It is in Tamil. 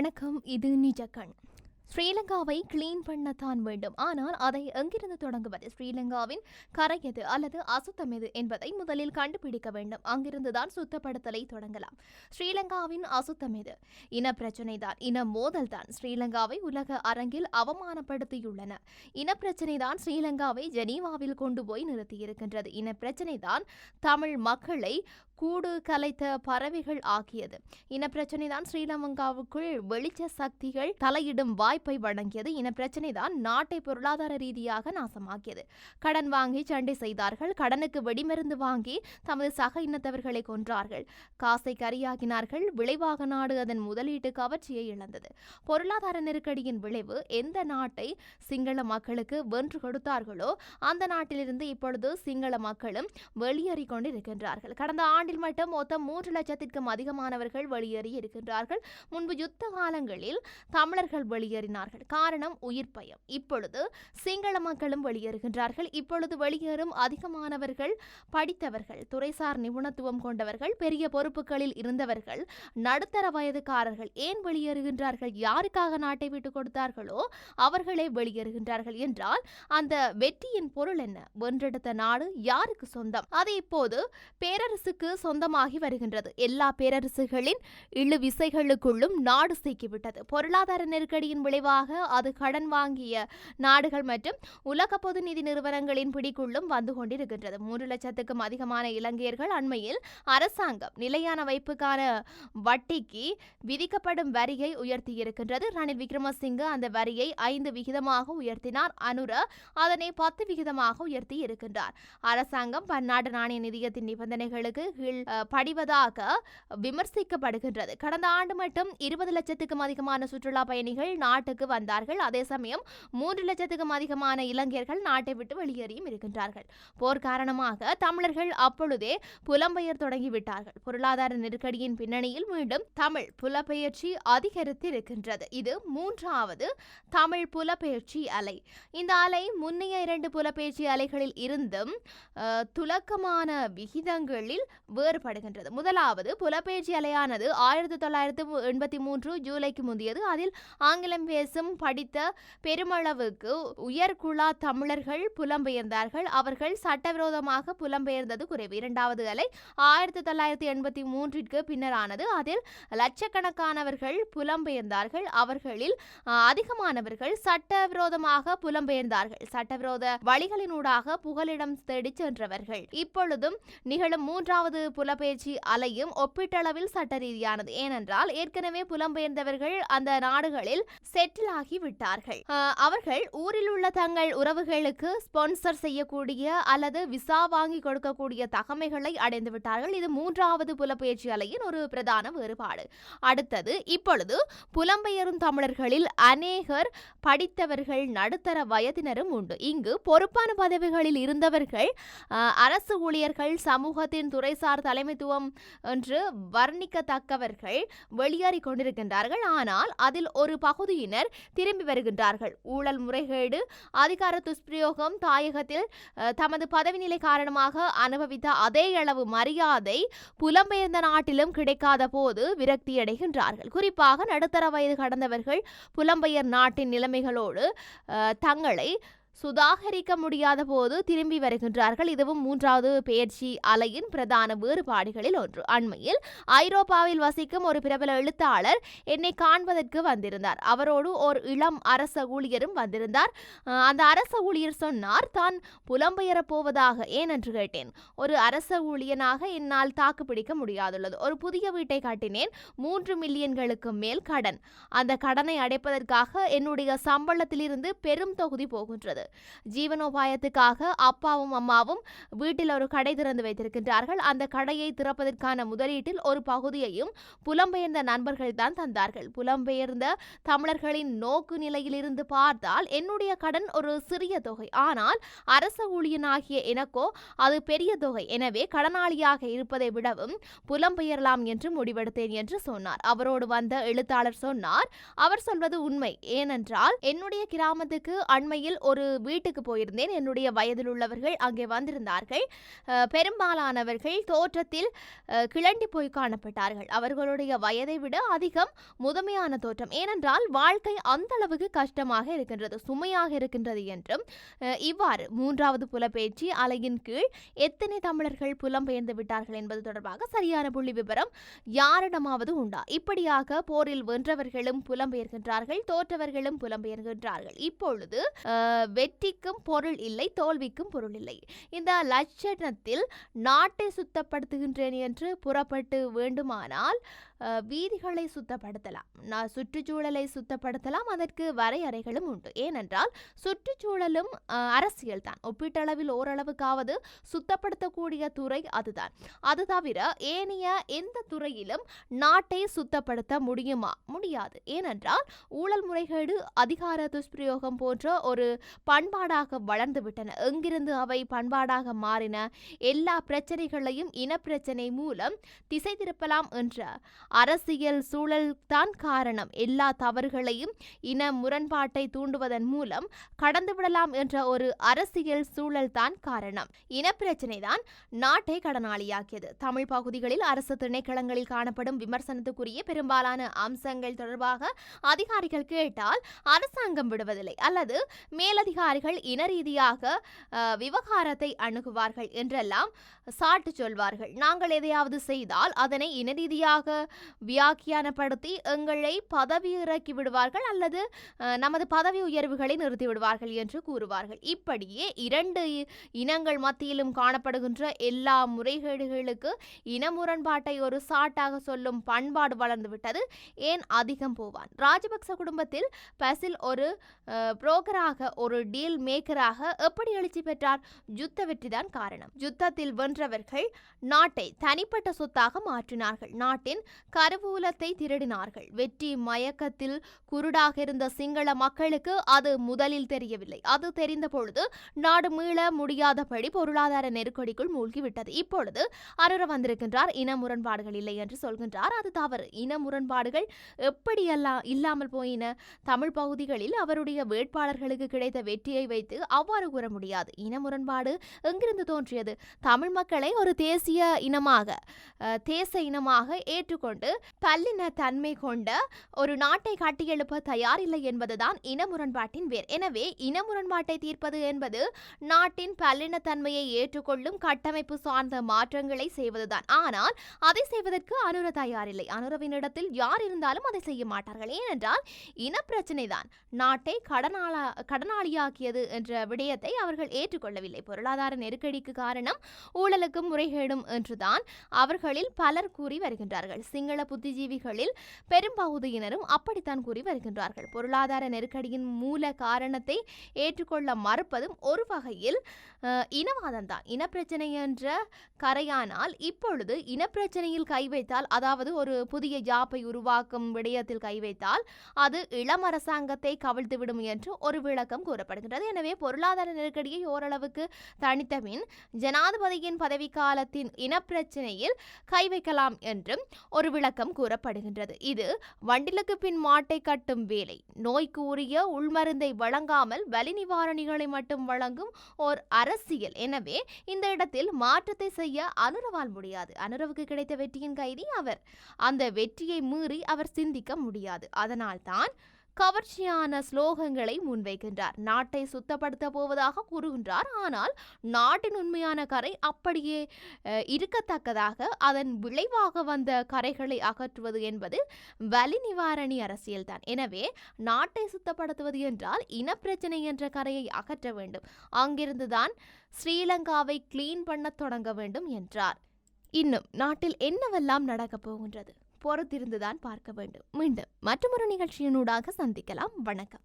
வணக்கம் இது நிஜக்கண். ஸ்ரீலங்காவை கிளீன் பண்ணத்தான் வேண்டும். ஆனால் அதை எங்கிருந்து தொடங்குவது? ஸ்ரீலங்காவின் கரை எது அல்லது அசுத்தம் எது என்பதை முதலில் கண்டுபிடிக்க வேண்டும். அங்கிருந்துதான் சுத்தப்படுத்தலை தொடங்கலாம். ஸ்ரீலங்காவின் அசுத்தம் எது? இன பிரச்சனை தான் இன மோதல் தான் ஸ்ரீலங்காவை உலக அரங்கில் அவமானப்படுத்தியுள்ளன. இன பிரச்சனை தான் ஸ்ரீலங்காவை ஜெனீவாவில் கொண்டு போய் நிறுத்தியிருக்கின்றது. இன பிரச்சனை தான் தமிழ் மக்களை கூடு கலைத்த பறவைகள் ஆக்கியது இன பிரச்சனை தான் ஸ்ரீலங்காவுக்குள் வெளிச்ச சக்திகள் தலையிடும் வாய்ப்பை வழங்கியது. இன பிரச்சனை தான் நாட்டை பொருளாதார ரீதியாக நாசமாக்கியது. கடன் வாங்கி சண்டை செய்தார்கள். கடனுக்கு வெடிமருந்து வாங்கி தமது சக இனத்தவர்களை கொன்றார்கள். காசை கரியாக்கினார்கள். விளைவாக நாடு அதன் முதலீட்டு கவர்ச்சியை இழந்தது. பொருளாதார நெருக்கடியின் விளைவு எந்த நாட்டை சிங்கள மக்களுக்கு வென்று கொடுத்தார்களோ அந்த நாட்டிலிருந்து இப்பொழுது சிங்கள மக்களும் வெளியேறிக் கொண்டிருக்கின்றார்கள். கடந்த ஆண்டு ஆண்டில் மட்டும் மொத்தம் மூன்று லட்சத்திற்கும் அதிகமானவர்கள் வெளியேறி இருக்கின்றார்கள். முன்பு யுத்த காலங்களில் தமிழர்கள் வெளியேறினார்கள். காரணம் உயிர் பயம். இப்பொழுது சிங்கள மக்களும் வெளியேறுகின்றார்கள். இப்பொழுது வெளியேறும் அதிகமானவர்கள் படித்தவர்கள் துறைசார் நிபுணத்துவம் கொண்டவர்கள் பெரிய பொறுப்புகளில் இருந்தவர்கள் நடுத்தர வயதுக்காரர்கள் ஏன் வெளியேறுகின்றார்கள்? யாருக்காக நாட்டை விட்டு கொடுத்தார்களோ அவர்களே வெளியேறுகின்றார்கள். என்றால் அந்த வெற்றியின் பொருள் என்ன? வென்றெடுத்த நாடு யாருக்கு சொந்தம்? அது இப்போது பேரரசுக்கு சொந்தமாகி வருகின்றது. எல்லா பேரரசுகளின் இழு விசைகளுக்குள்ளும் நாடு சிக்கிவிட்டது. பொருளாதார நெருக்கடியின் விளைவாக அது கடன் வாங்கிய நாடுகள் மற்றும் உலக பொது நிதி நிறுவனங்களின் பிடிக்குள்ளும் வந்து கொண்டிருக்கின்றது. மூன்று லட்சத்துக்கும் அதிகமான இலங்கையர்கள் அண்மையில் அரசாங்கம் நிலையான வைப்புக்கான வட்டிக்கு விதிக்கப்படும் வரியை உயர்த்தியிருக்கின்றது. ரணில் விக்ரமசிங்க அந்த வரியை ஐந்து விகிதமாக உயர்த்தினார். அனுர அதனை பத்து விகிதமாக உயர்த்தி இருக்கின்றார் அரசாங்கம் பன்னாட்டு நாணய நிதியத்தின் நிபந்தனைகளுக்கு கீழ் படிவதாக விமர்சிக்கப்படுகின்றது. கடந்த ஆண்டு மட்டும் இருபது லட்சத்துக்கும் அதிகமான சுற்றுலா பயணிகள் நாட்டுக்கு வந்தார்கள். அதே சமயம் மூன்று லட்சத்துக்கும் அதிகமான இலங்கையர்கள் நாட்டை விட்டு வெளியேறியும் இருக்கின்றார்கள். போர் காரணமாக தமிழர்கள் அப்பொழுதே புலம்பெயர் தொடங்கிவிட்டார்கள். பொருளாதார நெருக்கடியின் பின்னணியில் மீண்டும் தமிழ் புலப்பெயர்ச்சி அதிகரித்து இருக்கின்றது இது மூன்றாவது தமிழ் புலப்பெயர்ச்சி அலை. இந்த அலை முன்னைய இரண்டு புலப்பெயர்ச்சி அலைகளில் இருந்தும் துலக்கமான விகிதங்களில் வேறுபடுகின்றது. முதலாவது புலப்பெயர்ச்சி அலையானது ஆயிரத்தி தொள்ளாயிரத்து எண்பத்தி மூன்று ஜூலைக்கு முந்தியது. அதில் ஆங்கிலம் பேசும் படித்த பெருமளவுக்கு உயர்குழா தமிழர்கள் புலம்பெயர்ந்தார்கள். அவர்கள் சட்டவிரோதமாக புலம்பெயர்ந்தது குறைவு. இரண்டாவது அலை ஆயிரத்தி தொள்ளாயிரத்தி எண்பத்தி மூன்றிற்கு பின்னரானது. அதில் லட்சக்கணக்கானவர்கள் புலம்பெயர்ந்தார்கள். அவர்களில் அதிகமானவர்கள் சட்டவிரோதமாக புலம்பெயர்ந்தார்கள். சட்டவிரோத வழிகளினூடாக புகலிடம் தேடிச் சென்றவர்கள். இப்பொழுதும் நிகழும் மூன்றாவது புலப்பெயர்ச்சி அலையும் ஒப்பீட்டளவில் சட்ட ரீதியானது ஏனென்றால் ஏற்கனவே புலம்பெயர்ந்தவர்கள் அந்த நாடுகளில் செட்டில் ஆகிவிட்டார்கள் அவர்கள் ஊரில் உள்ள தங்கள் உறவுகளுக்கு ஸ்பான்சர் செய்யக்கூடிய அல்லது விசா வாங்கி கொடுக்கக்கூடிய தகமைகளை அடைந்து விட்டார்கள். இது மூன்றாவது புலப்பெயர்ச்சி அலையின் ஒரு பிரதான வேறுபாடு. அடுத்தது இப்பொழுது புலம்பெயரும் தமிழர்களில் அநேகர் படித்தவர்கள் நடுத்தர வயதினரும் உண்டு. இங்கு பொறுப்பான பதவிகளில் இருந்தவர்கள் அரசு ஊழியர்கள் சமூகத்தின் துறைசார் தலைமைத்துவம் என்று வர்ணிக்கத்தக்கவர்கள் வெளியேறிக் கொண்டிருக்கின்றார்கள். ஆனால் அதில் ஒரு பகுதியினர் திரும்பி வருகின்றார்கள். ஊழல் முறைகேடு அதிகார துஷ்பிரயோகம் தாயகத்தில் தமது பதவி நிலை காரணமாக அனுபவித்த அதே அளவு மரியாதை புலம்பெயர்ந்த நாட்டிலும் கிடைக்காத போது விரக்தியடைகின்றார்கள் குறிப்பாக நடுத்தர வயது கடந்தவர்கள் புலம்பெயர் நாட்டின் நிலைமைகளோடு தங்களை சுதாகரிக்க முடியாத போது திரும்பி வருகின்றார்கள். இதுவும் மூன்றாவது பெயர்ச்சி அலையின் பிரதான வேறுபாடுகளில் ஒன்று. அண்மையில் ஐரோப்பாவில் வசிக்கும் ஒரு பிரபல எழுத்தாளர் என்னை காண்பதற்கு வந்திருந்தார். அவரோடு ஒரு இளம் அரச ஊழியரும் வந்திருந்தார். அந்த அரச ஊழியர் சொன்னார் தான் புலம்பெயரப் போவதாக ஏன்? என்று கேட்டேன். ஒரு அரச ஊழியனாக என்னால் தாக்கு பிடிக்க முடியாதுள்ளது. ஒரு புதிய வீட்டை கட்டினேன். மூன்று மில்லியன்களுக்கு மேல் கடன். அந்த கடனை அடைப்பதற்காக என்னுடைய சம்பளத்திலிருந்து பெரும் தொகுதி போகின்றது. ஜீவனோபாயத்துக்காக அப்பாவும் அம்மாவும் வீட்டில் ஒரு கடை திறந்து வைத்திருக்கின்றார்கள். அந்த கடையை திறப்பதற்கான முதலீட்டில் ஒரு பகுதியையும் புலம்பெயர்ந்த நண்பர்கள் தான் தந்தார்கள். புலம்பெயர்ந்த தமிழர்களின் நோக்கு நிலையிலிருந்து பார்த்தால் என்னுடைய கடன் ஒரு சிறிய தொகை. ஆனால் அரச ஊழியனாகிய எனக்கோ அது பெரிய தொகை. எனவே கடனாளியாக இருப்பதை விடவும் புலம்பெயரலாம் என்று முடிவெடுத்தேன் என்று சொன்னார். அவரோடு வந்த எழுத்தாளர் சொன்னார் அவர் சொல்வது உண்மை. ஏனென்றால் என்னுடைய கிராமத்துக்கு அண்மையில் ஒரு வீட்டுக்கு போயிருந்தேன். என்னுடைய வயதில் உள்ளவர்கள் அங்கே வந்திருந்தார்கள். பெரும்பாலானவர்கள் தோற்றத்தில் கிளண்டி போய் காணப்பட்டார்கள். அவர்களுடைய வயதை விட அதிகம் முதுமையான தோற்றம். ஏனென்றால் வாழ்க்கை அந்த அளவுக்கு கஷ்டமாக இருக்கின்றது சுமையாக இருக்கின்றது என்றும் இவ்வாறு மூன்றாவது புலப்பெயர்ச்சி அலையின் கீழ் எத்தனை தமிழர்கள் புலம்பெயர்ந்து விட்டார்கள் என்பது தொடர்பாக சரியான புள்ளி விவரம் யாரிடமாவது உண்டா? இப்படியாக போரில் வென்றவர்களும் புலம்பெயர்கின்றார்கள் தோற்றவர்களும் புலம்பெயர்கின்றார்கள் இப்பொழுது வெற்றிக்கும் பொருள் இல்லை தோல்விக்கும் பொருள் இல்லை. இந்த லட்சணத்தில் நாட்டை சுத்தப்படுத்துகின்றேன் என்று புறப்பட்டு வேண்டுமானால் வீதிகளை சுத்தப்படுத்தலாம். நான் சுற்றுச்சூழலை சுத்தப்படுத்தலாம். அதற்கு வரையறைகளும் உண்டு. ஏனென்றால் சுற்றுச்சூழலும் அரசியல் அரசியல்தான் ஒப்பீட்டளவில் ஓரளவுக்காவது சுத்தப்படுத்தக்கூடிய துறை அதுதான். அது தவிர ஏனைய எந்த துறையிலும் நாட்டை சுத்தப்படுத்த முடியுமா? முடியாது. ஏனென்றால் ஊழல் முறைகேடு அதிகார துஷ்பிரயோகம் போன்ற ஒரு பண்பாடாக வளர்ந்துவிட்டன. எங்கிருந்து அவை பண்பாடாக மாறின? எல்லா பிரச்சனைகளையும் இனப்பிரச்சனை மூலம் திசை திருப்பலாம் என்ற அரசியல் சூழல் தான் காரணம். எல்லா தவறுகளையும் இன முரண்பாட்டை தூண்டுவதன் மூலம் கடந்துவிடலாம் என்ற ஒரு அரசியல் சூழல் தான் காரணம். இனப்பிரச்சனை தான் நாட்டை கடனாளியாக்கியது. தமிழ் பகுதிகளில் அரசு திணைக்களங்களில் காணப்படும் விமர்சனத்துக்குரிய பெரும்பாலான அம்சங்கள் தொடர்பாக அதிகாரிகள் கேட்டால் அரசாங்கம் விடுவதில்லை. அல்லது மேலதிகாரிகள் இன ரீதியாக விவகாரத்தை அணுகுவார்கள் என்றெல்லாம் சாட்டு சொல்வார்கள். நாங்கள் எதையாவது செய்தால் அதனை இன ரீதியாக வியாக்கியானப்படுத்தி எங்களை பதவி இறக்கி விடுவார்கள் அல்லது நமது பதவி உயர்வுகளை நிறுத்தி விடுவார்கள் என்று கூறுவார்கள். இப்படியே இரண்டு இனங்கள் மத்தியிலும் காணப்படுகின்ற எல்லா முறைகேடுகளுக்கு இன முரண்பாட்டை ஒரு சாட்டாக சொல்லும் பண்பாடு வளர்ந்து விட்டது. ஏன்? அதிகம் போவான். ராஜபக்ச குடும்பத்தில் பசில் ஒரு புரோக்கராக ஒரு டீல் மேக்கராக எப்படி எழுச்சி பெற்றார்? யுத்த வெற்றிதான் காரணம். யுத்தத்தில் வென்றவர்கள் நாட்டை தனிப்பட்ட சொத்தாக மாற்றினார்கள். நாட்டின் கருவூலத்தை திருடினார்கள். வெற்றி மயக்கத்தில் குருடாக இருந்த சிங்கள மக்களுக்கு அது முதலில் தெரியவில்லை. அது தெரிந்த பொழுது நாடு மீள முடியாதபடி பொருளாதார நெருக்கடிக்குள் மூழ்கிவிட்டது. இப்பொழுது அருர வந்திருக்கின்றார் இன முரண்பாடுகள் இல்லை என்று சொல்கின்றார். அது தவறு. இன முரண்பாடுகள் எப்படியெல்லாம் இல்லாமல் போயின? தமிழ் பகுதிகளில் அவருடைய வேட்பாளர்களுக்கு கிடைத்த வெற்றியை வைத்து அவ்வாறு கூற முடியாது. இன முரண்பாடு எங்கிருந்து தோன்றியது? தமிழ் மக்களை ஒரு தேசிய இனமாக தேச இனமாக ஏற்றுக்கொண்டு பல்லின தன்மை கொண்ட ஒரு நாட்டை கட்டியெழுப்ப தயாரில்லை என்பதுதான் இன முரண்பாட்டின் வேர். எனவே இன முரண்பாட்டை தீர்ப்பது என்பது நாட்டின் பல்லினத்தன்மையை ஏற்றுக்கொள்ளும் கட்டமைப்பு சார்ந்த மாற்றங்களை செய்வதுதான். ஆனால் அதை செய்வதற்கு அனுர தயாரில்லை. அனுரவினிடத்தில் யார் இருந்தாலும் அதை செய்ய மாட்டார்கள். ஏனென்றால் இனப்பிரச்சனை தான் நாட்டை கடனாளா கடனாளியாக்கியது என்ற விடயத்தை அவர்கள் ஏற்றுக்கொள்ளவில்லை. பொருளாதார நெருக்கடிக்கு காரணம் ஊழலுக்கும் முறைகேடும் என்றுதான் அவர்களில் பலர் கூறி வருகின்றார்கள். சிங்கள புத்திஜீவிகளில் பெரும்பகுதியினரும் அப்படித்தான் கூறி வருகின்றார்கள். பொருளாதார நெருக்கடியின் மூல காரணத்தை ஏற்றுக்கொள்ள மறுப்பதும் ஒரு வகையில் அஹ், இனவாதம்தான். இனப்பிரச்சனை என்ற கரையானால் இப்பொழுது இனப்பிரச்சனையில் கை வைத்தால் அதாவது ஒரு புதிய ஜாப்பை உருவாக்கும் விடயத்தில் கை வைத்தால் அது இளம் அரசாங்கத்தை கவிழ்த்துவிடும் என்று ஒரு விளக்கம் கூறப்படுகின்றது. எனவே பொருளாதார நெருக்கடியை ஓரளவுக்கு தணித்தபின் ஜனாதிபதியின் பதவிக்காலத்தின் இனப்பிரச்சனையில் கை வைக்கலாம் என்றும் ஒரு விளக்கம் கூறப்படுகின்றது. இது வண்டிலுக்கு பின் மாட்டை கட்டும் வேலை. நோய்க்கு உரிய உள்மருந்தை வழங்காமல் வலி நிவாரணிகளை மட்டும் வழங்கும் ஓர் அரசியல். எனவே இந்த இடத்தில் மாற்றத்தை செய்ய அனுரவால் முடியாது. அனுரவுக்கு கிடைத்த வெற்றியின் கைதி அவர். அந்த வெற்றியை மீறி அவர் சிந்திக்க முடியாது. அதனால்தான் கவர்ச்சியான ஸ்லோகங்களை முன்வைக்கின்றார். நாட்டை சுத்தப்படுத்த போவதாக கூறுகின்றார். ஆனால் நாட்டின் உண்மையான கரை அப்படியே இருக்கத்தக்கதாக அதன் விளைவாக வந்த கரைகளை அகற்றுவது என்பது வலி நிவாரணி அரசியல்தான் எனவே நாட்டை சுத்தப்படுத்துவது என்றால் இனப்பிரச்சனை என்ற கரையை அகற்ற வேண்டும். அங்கிருந்துதான் ஸ்ரீலங்காவை கிளீன் பண்ணத் தொடங்க வேண்டும் என்றார். இன்னும் நாட்டில் என்னவெல்லாம் நடக்கப் போகின்றது? பொறுத்திருந்துதான் பார்க்க வேண்டும். மீண்டும் மற்றொரு நிகழ்ச்சியினூடாக சந்திக்கலாம். வணக்கம்.